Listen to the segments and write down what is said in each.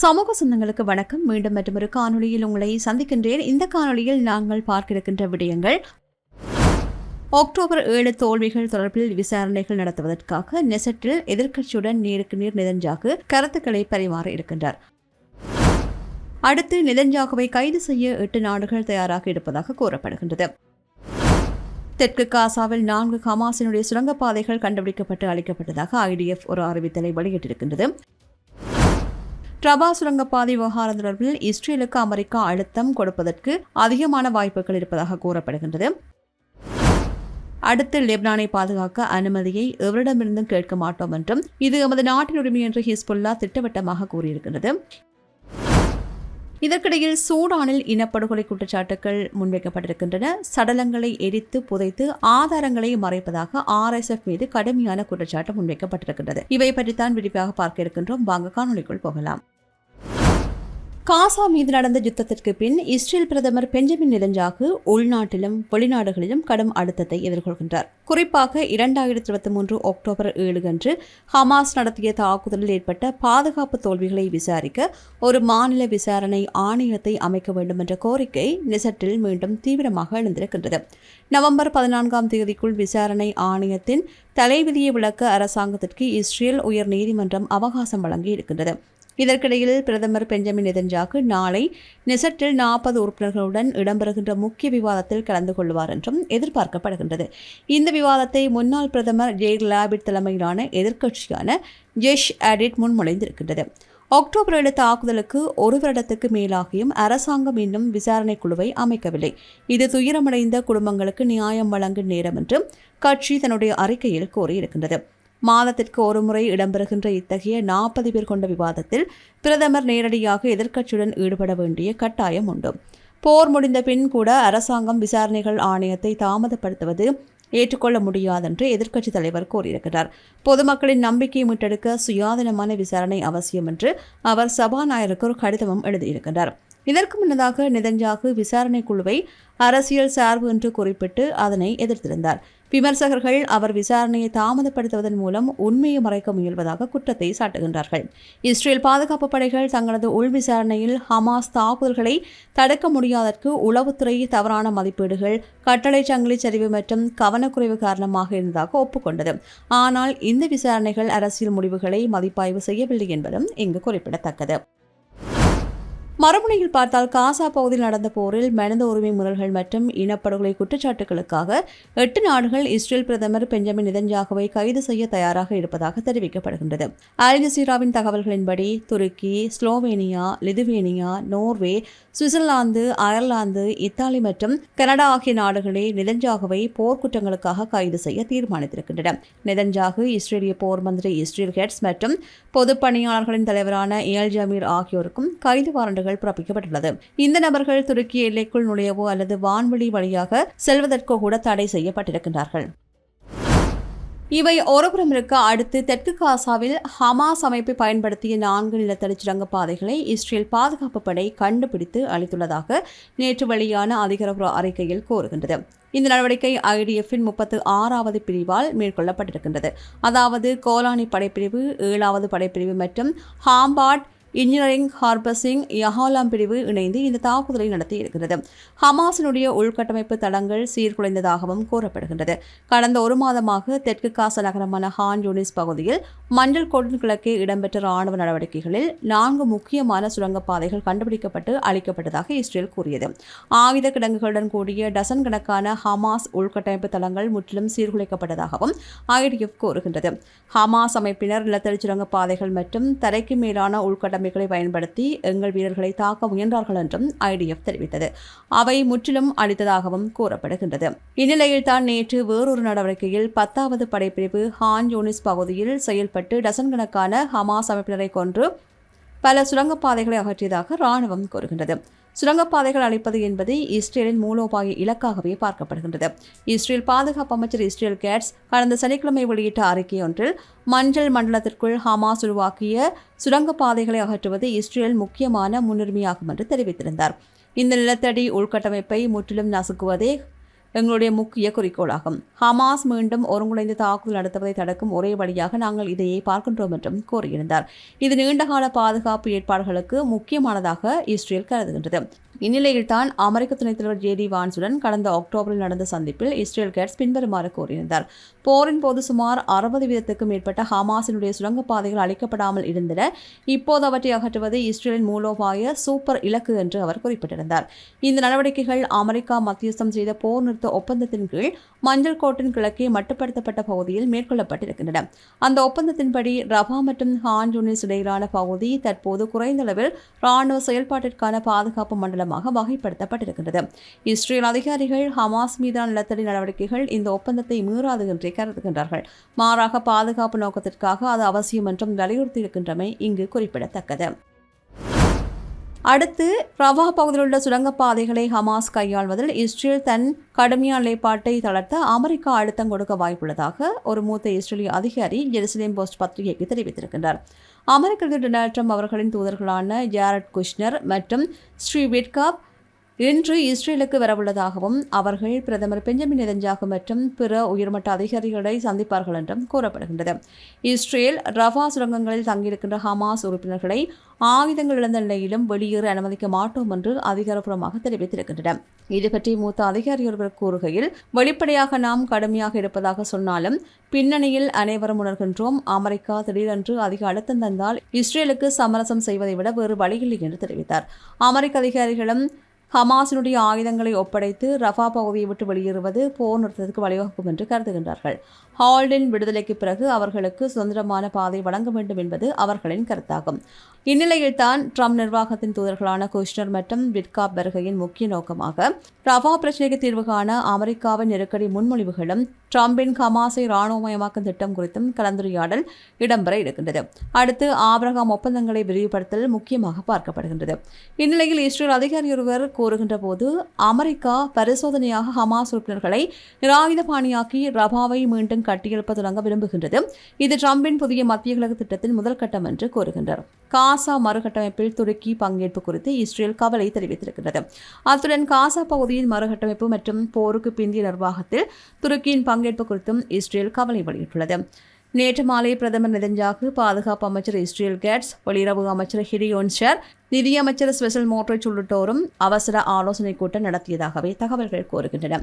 சமூக சொந்தங்களுக்கு வணக்கம். மீண்டும் மற்றொரு காணொளியில் உங்களை சந்திக்கின்றேன். இந்த காணொளியில் நாங்கள் பார்க்க இருக்கின்ற விடயங்கள். அக்டோபர் ஏழு தோல்விகள் தொடர்பில் விசாரணைகள் நடத்துவதற்காக நெசட்டில் எதிர்க்கட்சியுடன் நேருக்கு நேர் நிதஞ்சாக்கு கருத்துக்களை பரிமாற இருக்கின்றார். அடுத்து நிதஞ்சாகுவை கைது செய்ய எட்டு நாடுகள் தயாராக இருப்பதாக கூறப்படுகின்றது. தெற்கு காசாவில் நான்கு ஹமாசினுடைய சுரங்கப்பாதைகள் கண்டுபிடிக்கப்பட்டு அளிக்கப்பட்டதாக ஐடிஎஃப் ஒரு அறிவித்தலை வெளியிட்டிருக்கின்றது. ட்ரபா சுரங்கப்பாதை விவகாரம் தொடர்பில் இஸ்ரேலுக்கு அமெரிக்கா அழுத்தம் கொடுப்பதற்கு அதிகமான வாய்ப்புகள் இருப்பதாக கூறப்படுகின்றது. அடுத்து லெப்னானை பாதுகாக்க அனுமதியை எவரிடமிருந்தும் கேட்க மாட்டோம் என்றும் இது எமது நாட்டின் உரிமை என்று ஹிஸ்புல்லா திட்டவட்டமாக கூறியிருக்கிறது இதற்கிடையில் சூடானில் இனப்படுகொலை குற்றச்சாட்டுகள் முன்வைக்கப்பட்டிருக்கின்றன. சடலங்களை எரித்து புதைத்து ஆதாரங்களை மறைப்பதாக ஆர்எஸ்எஃப் மீது கடுமையான குற்றச்சாட்டு முன்வைக்கப்பட்டிருக்கின்றது. இவை பற்றித்தான் விரிவாக பார்க்க இருக்கின்றோம். வாங்க காணொலிக்குள் போகலாம். காசா மீது நடந்த யுத்தத்திற்கு பின் இஸ்ரேல் பிரதமர் பெஞ்சமின் நிலஞ்சாகு உள்நாட்டிலும் வெளிநாடுகளிலும் கடும் அழுத்தத்தை எதிர்கொள்கின்றார். குறிப்பாக இரண்டாயிரத்தி இருபத்தி மூன்று அக்டோபர் ஏழு அன்று ஹமாஸ் நடத்திய தாக்குதலில் ஏற்பட்ட பாதுகாப்பு தோல்விகளை விசாரிக்க ஒரு மாநில விசாரணை ஆணையத்தை அமைக்க வேண்டும் என்ற கோரிக்கை நிசட்டில் மீண்டும் தீவிரமாக எழுந்திருக்கின்றது. நவம்பர் பதினான்காம் தேதிக்குள் விசாரணை ஆணையத்தின் தலைவிதியை விளக்க அரசாங்கத்திற்கு இஸ்ரேல் உயர் நீதிமன்றம் அவகாசம் வழங்கி இருக்கின்றது இதற்கிடையில் பிரதமர் பெஞ்சமின் நெதன்ஜாக்கு நாளை நெசட்டில் நாற்பது உறுப்பினர்களுடன் இடம்பெறுகின்ற முக்கிய விவாதத்தில் கலந்து கொள்வார் என்றும் எதிர்பார்க்கப்படுகின்றது. இந்த விவாதத்தை முன்னாள் பிரதமர் ஜெயர் லாபிட் தலைமையிலான எதிர்க்கட்சியான ஜெஷ் அடிட் முன்மொழிந்திருக்கின்றது. அக்டோபர் ஏழு தாக்குதலுக்கு ஒரு வருடத்துக்கு மேலாகியும் அரசாங்கம் இன்னும் விசாரணை குழுவை அமைக்கவில்லை. இது துயரமடைந்த குடும்பங்களுக்கு நியாயம் வழங்கும் நேரம் என்றும் கட்சி தன்னுடைய அறிக்கையில் கூறியிருக்கின்றது. மாதத்திற்கு ஒருமுறை இடம்பெறுகின்ற இத்தகைய நாற்பது பேர் கொண்ட விவாதத்தில் பிரதமர் நேரடியாக எதிர்க்கட்சியுடன் ஈடுபட வேண்டிய கட்டாயம் உண்டு. போர் முடிந்த பின் கூட அரசாங்கம் விசாரணைகள் ஆணையத்தை தாமதப்படுத்துவது ஏற்றுக்கொள்ள முடியாதென்று எதிர்க்கட்சித் தலைவர் கூறியிருக்கிறார். பொதுமக்களின் நம்பிக்கையை மீட்டெடுக்க சுயாதீனமான விசாரணை அவசியம் என்று அவர் சபாநாயகருக்கு ஒரு கடிதமும் எழுதியிருக்கிறார். இதற்கு முன்னதாக நெதஞ்சாகு விசாரணை குழுவை அரசியல் சார்பு என்று குறிப்பிட்டு அதனை எதிர்த்திருந்தார். விமர்சகர்கள் அவர் விசாரணையை தாமதப்படுத்துவதன் மூலம் உண்மையை மறைக்க முயல்வதாக குற்றத்தை சாட்டுகின்றார்கள். இஸ்ரேல் பாதுகாப்பு படைகள் தங்களது உள் விசாரணையில் ஹமாஸ் தாக்குதல்களை தடுக்க முடியாதற்கு உளவுத்துறை தவறான மதிப்பீடுகள் கட்டளை சங்கிலி சரிவு மற்றும் கவனக்குறைவு காரணமாக இருந்ததாக ஒப்புக்கொண்டது. ஆனால் இந்த விசாரணைகள் அரசியல் முடிவுகளை மதிப்பாய்வு செய்யவில்லை என்பதும் இங்கு குறிப்பிடத்தக்கது. மறுமுனையில் பார்த்தால் காசா பகுதியில் நடந்த போரில் மனித உரிமை முறல்கள் மற்றும் இனப்படுகொலை குற்றச்சாட்டுகளுக்காக எட்டு நாடுகள் இஸ்ரேல் பிரதமர் பெஞ்சமின் நிதஞ்சாகவை கைது செய்ய தயாராக இருப்பதாக தெரிவிக்கப்படுகின்றது. அல் ஜசீராவின் தகவல்களின்படி துருக்கி Slovenia Lithuania Norway Switzerland Ireland Italy மற்றும் கனடா ஆகிய நாடுகளே நிதஞ்சாகுவை போர்க்குற்றங்களுக்காக கைது செய்ய தீர்மானித்திருக்கின்றன. நிதஞ்சாகு இஸ்ரேலிய போர் மந்திரி இஸ்ரேல் ஹெட்ஸ் மற்றும் பொதுப்பணியாளர்களின் தலைவரான ஏல் ஜமீர் ஆகியோருக்கும் கைது வாரண்டுகள் பிறப்பிக்கப்பட்டுள்ளது. இந்த நபர்கள் துருக்கி எல்லைக்குள் நுழையவோ அல்லது வான்வெளி வழியாக செல்வதற்கோ கூட தடை செய்யப்பட்டிருக்கின்றார்கள். இவை ஒருபுறம் இருக்க அடுத்து தெற்கு காசாவில் ஹமாஸ் அமைப்பை பயன்படுத்திய நான்கு நிலத்தடி சுரங்கப்பாதைகளை இஸ்ரேல் பாதுகாப்பு படை கண்டுபிடித்து அளித்துள்ளதாக நேற்று வெளியான அதிகாரப்பூர்வ அறிக்கையில் கூறுகின்றது. இந்த நடவடிக்கை ஐடிஎஃப்பின் முப்பத்து ஆறாவது பிரிவால் மேற்கொள்ளப்பட்டிருக்கின்றது. அதாவது கோலானி படைப்பிரிவு ஏழாவது படைப்பிரிவு மற்றும் ஹாம்பாட் இன்ஜினியரிங் ஹார்பசிங் யஹாலாம் பிரிவு இணைந்து இந்த தாக்குதலை நடத்தியிருக்கிறது ஹமாஸினுடைய உள்கட்டமைப்பு தளங்கள் சீர்குலைந்ததாகவும் கூறப்படுகின்றது. கடந்த ஒரு மாதமாக தெற்கு காச நகரமான ஹான் யூனிஸ் பகுதியில் மஞ்சள் கோட்டின் கிழக்கே இடம்பெற்ற ராணுவ நடவடிக்கைகளில் நான்கு முக்கியமான சுரங்கப்பாதைகள் கண்டுபிடிக்கப்பட்டு அளிக்கப்பட்டதாக இஸ்ரேல் கூறியது. ஆயுத கிடங்குகளுடன் கூடிய டசன் கணக்கான ஹமாஸ் உள்கட்டமைப்பு தளங்கள் முற்றிலும் சீர்குலைக்கப்பட்டதாகவும் ஐடிஎஃப் கூறுகின்றது. ஹமாஸ் அமைப்பினர் நிலத்தடி சுரங்கப்பாதைகள் மற்றும் தரைக்கு மேலான உள்கட்ட கடமைகளை பயன்படுத்தி எங்கள் வீரர்களை தாக்க முயன்றார்கள் என்றும் ஐடிஎஃப் தெரிவித்தது. அவை முற்றிலும் அளித்ததாகவும் கூறப்படுகின்றது. இந்நிலையில் தான் நேற்று வேறொரு நடவடிக்கையில் பத்தாவது படைப்பிரிவு ஹான் யூனிஸ் பகுதியில் செயல்பட்டு டசன் கணக்கான ஹமாஸ் அமைப்பினரை கொன்று பல சுரங்கப்பாதைகளை அகற்றியதாக ராணுவம் கூறுகின்றது. சுரங்கப்பாதைகள் அளிப்பது என்பது இஸ்ரேலின் மூலோபாய இலக்காகவே பார்க்கப்படுகின்றது. இஸ்ரேல் பாதுகாப்பு அமைச்சர் இஸ்ரேல் கேட்ஸ் கடந்த சனிக்கிழமை வெளியிட்ட அறிக்கை ஒன்றில் மஞ்சள் மண்டலத்திற்குள் ஹமாஸ் உருவாக்கிய சுரங்கப்பாதைகளை அகற்றுவது இஸ்ரேல் முக்கியமான முன்னுரிமையாகும் என்று தெரிவித்திருந்தார். இந்த நிலத்தடி உள்கட்டமைப்பை முற்றிலும் நசுக்குவதே எங்களுடைய முக்கிய குறிக்கோளாகும். ஹமாஸ் மீண்டும் ஒருங்கிணைந்து தாக்குதல் நடத்துவதை தடுக்கும் ஒரே வழியாக நாங்கள் இதையே பார்க்கின்றோம் என்றும் கூறியிருந்தார். இது நீண்டகால பாதுகாப்பு ஏற்பாடுகளுக்கு முக்கியமானதாக இஸ்ரேல் கருதுகின்றது. இந்நிலையில்தான் அமெரிக்க துணைத் தலைவர் ஜேடி வான்ஸுடன் கடந்த அக்டோபரில் நடந்த சந்திப்பில் இஸ்ரேல் கேட்ஸ் பின்வருமாறு கூறியிருந்தார். போரின் போது சுமார் அறுபது வீதத்துக்கும் மேற்பட்ட ஹமாஸினுடைய சுரங்கப்பாதைகள் அளிக்கப்படாமல் இருந்தன. இப்போது அவற்றை அகற்றுவது இஸ்ரேலின் மூலோபாய சூப்பர் இலக்கு என்று அவர் குறிப்பிட்டிருந்தார். இந்த நடவடிக்கைகள் அமெரிக்கா மத்தியஸ்தம் செய்த போர் நிறுத்த ஒப்பந்தத்தின் கீழ் மஞ்சள் கோட்டின் கிழக்கே மட்டுப்படுத்தப்பட்ட பகுதியில் மேற்கொள்ளப்பட்டிருக்கின்றன. அந்த ஒப்பந்தத்தின்படி ரபா மற்றும் ஹான் யூனிஸ் இடையிலான பகுதி தற்போது குறைந்த அளவில் ராணுவ செயல்பாட்டிற்கான பாதுகாப்பு மண்டலம் மண்டலமாக வகைப்படுத்தப்பட்டிருக்கின்றது. இஸ்ரேல் அதிகாரிகள் ஹமாஸ் மீதான நிலத்தடி நடவடிக்கைகள் இந்த ஒப்பந்தத்தை மீறாது என்றே கருதுகின்றார்கள். மாறாக பாதுகாப்பு நோக்கத்திற்காக அது அவசியம் என்றும் வலியுறுத்தியிருக்கின்றமை இங்கு குறிப்பிடத்தக்கது. அடுத்து ரவா பகுதியில் உள்ள சுரங்கப்பாதைகளை ஹமாஸ் கையாள்வதில் இஸ்ரேல் தன் கடுமையான நிலைப்பாட்டை தளர்த்த அமெரிக்கா அழுத்தம் கொடுக்க வாய்ப்புள்ளதாக ஒரு மூத்த இஸ்ரேலிய அதிகாரி ஜெருசலேம் போஸ்ட் பத்திரிகைக்கு தெரிவித்திருக்கின்றார். அமெரிக்க டொனால்ட் ட்ரம்ப் அவர்களின் தூதர்களான ஜாரட் குஷ்னர் மற்றும் ஸ்ரீ விட்காப் இன்று இஸ்ரேலுக்கு வரவுள்ளதாகவும் அவர்கள் பிரதமர் பெஞ்சமின் நெதஞ்சாகு மற்றும் பிற உயர்மட்ட அதிகாரிகளை சந்திப்பார்கள் என்றும் கூறப்படுகின்றது. இஸ்ரேல் ரஃபா சுரங்கங்களில் தங்கியிருக்கின்ற ஹமாஸ் உறுப்பினர்களை ஆயுதங்கள் இழந்த நிலையிலும் வெளியேற அனுமதிக்க மாட்டோம் என்று அதிகாரப்பூர்வமாக தெரிவித்திருக்கின்றன. இது பற்றி மூத்த அதிகாரி ஒருவர் கூறுகையில் வெளிப்படையாக நாம் கடுமையாக இருப்பதாக சொன்னாலும் பின்னணியில் அனைவரும் உணர்கின்றோம் அமெரிக்கா திடீரென்று அதிக அழுத்தம் தந்தால் இஸ்ரேலுக்கு சமரசம் செய்வதை விட வேறு வழியில்லை என்று தெரிவித்தார். அமெரிக்க அதிகாரிகளும் ஹமாஸினுடைய ஆயுதங்களை ஒப்படைத்து ரஃபா பகுதியை விட்டு வெளியேறுவது போர் நிறுத்தத்துக்கு வழிவகுக்கும் என்று கருதுகின்றார்கள். ஹால்டின் விடுதலைக்கு பிறகு அவர்களுக்கு சுதந்திரமான பாதை வழங்க வேண்டும் என்பது அவர்களின் கருத்தாகும். இந்நிலையில்தான் ட்ரம்ப் நிர்வாகத்தின் தூதர்களான குஷ்னர் மற்றும் விட்காப் வருகையின் முக்கிய நோக்கமாக ரஃபா பிரச்சினைக்கு தீர்வு காண அமெரிக்காவின் நெருக்கடி முன்மொழிவுகளும் ட்ரம்பின் ஹமாஸை இராணுவமயமாக்கும் திட்டம் குறித்தும் கலந்துரையாடல் இடம்பெற இருக்கின்றது. அடுத்து ஆபிரகாம் ஒப்பந்தங்களை விரிவுபடுத்தல் முக்கியமாக பார்க்கப்படுகின்றது. இந்நிலையில் இஸ்ரேல் அதிகாரி ஒருவர் கூறுகின்ற போது அமெரிக்கா பரிசோதனையாக ஹமாஸ் உறுப்பினர்களை நிராயுதபாணியாக்கி ரபாவை மீண்டும் கட்டியெழுப்ப தொடங்க விரும்புகின்றது. இது ட்ரம்பின் புதிய மத்திய கிழக்கு திட்டத்தின் முதல் கட்டம் என்று கூறுகின்றார். காசா மறுகட்டமைப்பில் துருக்கி பங்கேற்பு குறித்து இஸ்ரேல் கவலை தெரிவித்திருக்கிறது அத்துடன் காசா பகுதியின் மறுகட்டமைப்பு மற்றும் போருக்கு பிந்திய நிர்வாகத்தில் துருக்கியின் பங்கு பங்கேற்பு குறித்தும் இஸ்ரேல் கவலை வெளியிட்டுள்ளது. நேற்று மாலை பிரதமர் நெதஞ்சாகு பாதுகாப்பு அமைச்சர் இஸ்ரேல் கேட்ஸ் வெளியுறவு அமைச்சர் ஹிரியோன்ஷர் நிதியமைச்சர் ஸ்பெஷல் மோட்ரிச் உள்ளிட்டோரும் அவசர ஆலோசனைக் கூட்டம் நடத்தியதாகவே தகவல்கள் கூறுகின்றன.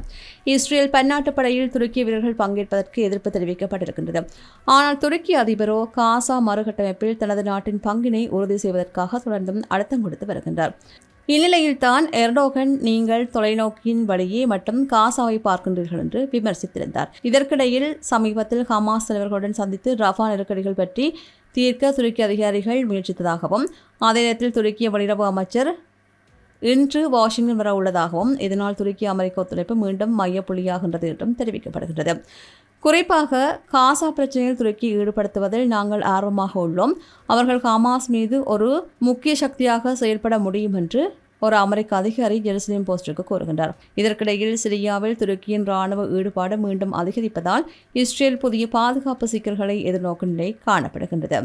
இஸ்ரேல் பன்னாட்டு படையில் துருக்கிய வீரர்கள் பங்கேற்பதற்கு எதிர்ப்பு தெரிவிக்கப்பட்டிருக்கின்றது. ஆனால் துருக்கி அதிபரோ காசா மறுகட்டமைப்பில் தனது நாட்டின் பங்கினை உறுதி செய்வதற்காக தொடர்ந்தும் அழுத்தம் கொடுத்து வருகின்றார். இந்நிலையில்தான் எர்டோகன் நீங்கள் தொலைநோக்கியின் வழியே மட்டும் காசாவை பார்க்கின்றீர்கள் என்று விமர்சித்திருந்தார். இதற்கிடையில் சமீபத்தில் ஹமாஸ் தலைவர்களுடன் சந்தித்து ரஃபா நெருக்கடிகள் பற்றி தீர்க்க துருக்கி அதிகாரிகள் முயற்சித்ததாகவும் அதே நேரத்தில் துருக்கிய வெளியுறவு அமைச்சர் இன்று வாஷிங்டன் வர உள்ளதாகவும் இதனால் துருக்கி அமெரிக்க ஒத்துழைப்பு மீண்டும் மையப்புள்ளியாகின்றது என்றும் தெரிவிக்கப்படுகின்றது. குறிப்பாக காசா பிரச்சனையில் துருக்கி ஈடுபடுத்துவதில் நாங்கள் ஆர்வமாக உள்ளோம். அவர்கள் ஹமாஸ் மீது ஒரு முக்கிய சக்தியாக செயல்பட முடியும் என்று ஒரு அமெரிக்க அதிகாரி ஜெருசலேம் போஸ்டுக்கு கூறுகின்றார். இதற்கிடையில் சிரியாவில் துருக்கியின் ராணுவ ஈடுபாடு மீண்டும் அதிகரிப்பதால் இஸ்ரேல் புதிய பாதுகாப்பு சிக்கல்களை எதிர்நோக்கும் நிலை காணப்படுகின்றது.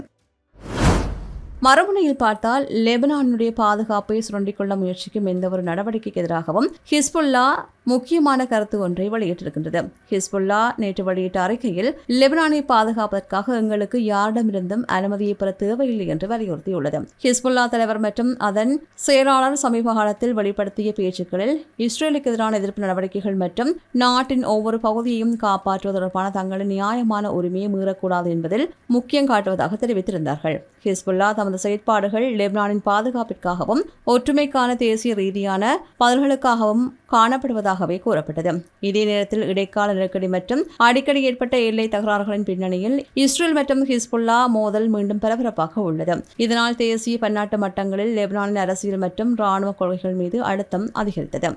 மறுமுனையில் பார்த்தால் லெபனானுடைய பாதுகாப்பை சுரண்டிக்கொள்ள முயற்சிக்கும் எந்தவொரு நடவடிக்கைக்கு எதிராகவும் ஹிஸ்புல்லா முக்கியமான கருத்து ஒன்றை வெளியிட்டிருக்கின்றது. ஹிஸ்புல்லா நேற்று வெளியிட்ட அறிக்கையில் லெபனானை பாதுகாப்பதற்காக எங்களுக்கு யாரிடமிருந்தும் அனுமதியை பெற தேவையில்லை என்று வலியுறுத்தியுள்ளது. ஹிஸ்புல்லா தலைவர் மற்றும் அதன் செயலாளர் சமீப காலத்தில் வெளிப்படுத்திய பேச்சுக்களில் இஸ்ரேலுக்கு எதிரான எதிர்ப்பு நடவடிக்கைகள் மற்றும் நாட்டின் ஒவ்வொரு பகுதியையும் காப்பாற்றுவது தொடர்பான தங்களின் நியாயமான உரிமையை மீறக்கூடாது என்பதில் முக்கியம் காட்டுவதாக தெரிவித்திருந்தார்கள். ஹிஸ்புல்லா தமது செயற்பாடுகள் லெபனானின் பாதுகாப்பிற்காகவும் ஒற்றுமைக்கான தேசிய ரீதியான பதில்களுக்காகவும் காணப்படுவதாகவே கூறப்பட்டது. இதே நேரத்தில் இடைக்கால நெருக்கடி மற்றும் அடிக்கடி ஏற்பட்ட எல்லை தகராறுகளின் பின்னணியில் இஸ்ரேல் மற்றும் ஹிஸ்புல்லா மோதல் மீண்டும் பரபரப்பாக உள்ளது. இதனால் தேசிய பன்னாட்டு மட்டங்களில் லெபனானின் அரசியல் மற்றும் ராணுவ கொள்கைகள் மீது அழுத்தம் அதிகரித்தது.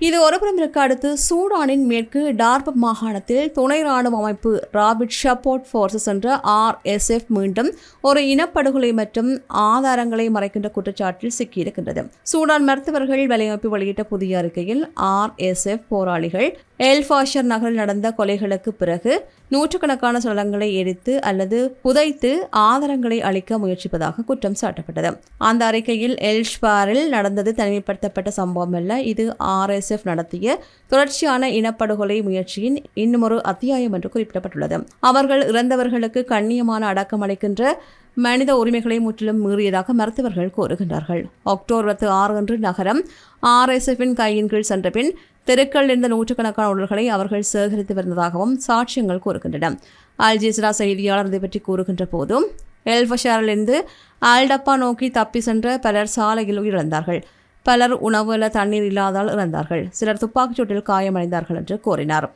இது ஒருபுறம் இருக்க அடுத்து சூடானின் மேற்கு டார்ப் மாகாணத்தில் துணை ராணுவ அமைப்பு ராபிட் ஷப்போர்ட் ஃபோர்ஸஸ் என்ற ஆர்எஸ்எஃப் மீண்டும் ஒரு இனப்படுகொலை மற்றும் ஆதாரங்களை மறைக்கின்ற குற்றச்சாட்டில் சிக்கியிருக்கின்றது. சூடான் மருத்துவர்கள் வலையமைப்பு வெளியிட்ட புதிய அறிக்கையில் ஆர்எஸ்எஃப் போராளிகள் எல்ஃபாஷர் நகரில் நடந்த கொலைகளுக்கு பிறகு நூற்றுக்கணக்கான சடலங்களை எரித்து அல்லது புதைத்து ஆதாரங்களை அளிக்க முயற்சிப்பதாக குற்றம் சாட்டப்பட்டது. அந்த அறிக்கையில் எல்ஷ்பாரில் நடந்தது தனிமைப்படுத்தப்பட்ட சம்பவம் அல்ல. இது ஆர்எஸ்எஃப் நடத்திய தொடர்ச்சியான இனப்படுகொலை முயற்சியின் இன்னுமொரு அத்தியாயம் என்று குறிப்பிடப்பட்டுள்ளது. அவர்கள் இறந்தவர்களுக்கு கண்ணியமான அடக்கம் அளிக்கின்ற மனித உரிமைகளை முற்றிலும் மீறியதாக மருத்துவர்கள் கூறுகின்றார்கள். அக்டோபர் பத்து ஆறு அன்று நகரம் ஆர்எஸ்எஃபின் கையின் கீழ் சென்ற பின் தெருக்கள் இருந்த நூற்றுக்கணக்கான உடல்களை அவர்கள் சேகரித்து வருவதாகவும் சாட்சியங்கள் கூறுகின்றன. அல் செய்தியாளர் இதை பற்றி கூறுகின்ற போதும் எல்ஃபஷாரிலிருந்து ஆல்டப்பா நோக்கி தப்பி சென்ற பலர் சாலையில் உயிரிழந்தார்கள். பலர் உணவு அல்ல தண்ணீர் இல்லாதால் இறந்தார்கள். சிலர் துப்பாக்கிச் சூட்டில் காயமடைந்தார்கள் என்று கூறினார்.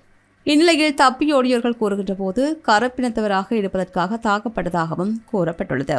இந்நிலையில் தப்பியோடியவர்கள் கூறுகின்ற போது கரப்பினத்தவராக இருப்பதற்காக தாக்கப்பட்டதாகவும் கூறப்பட்டுள்ளது.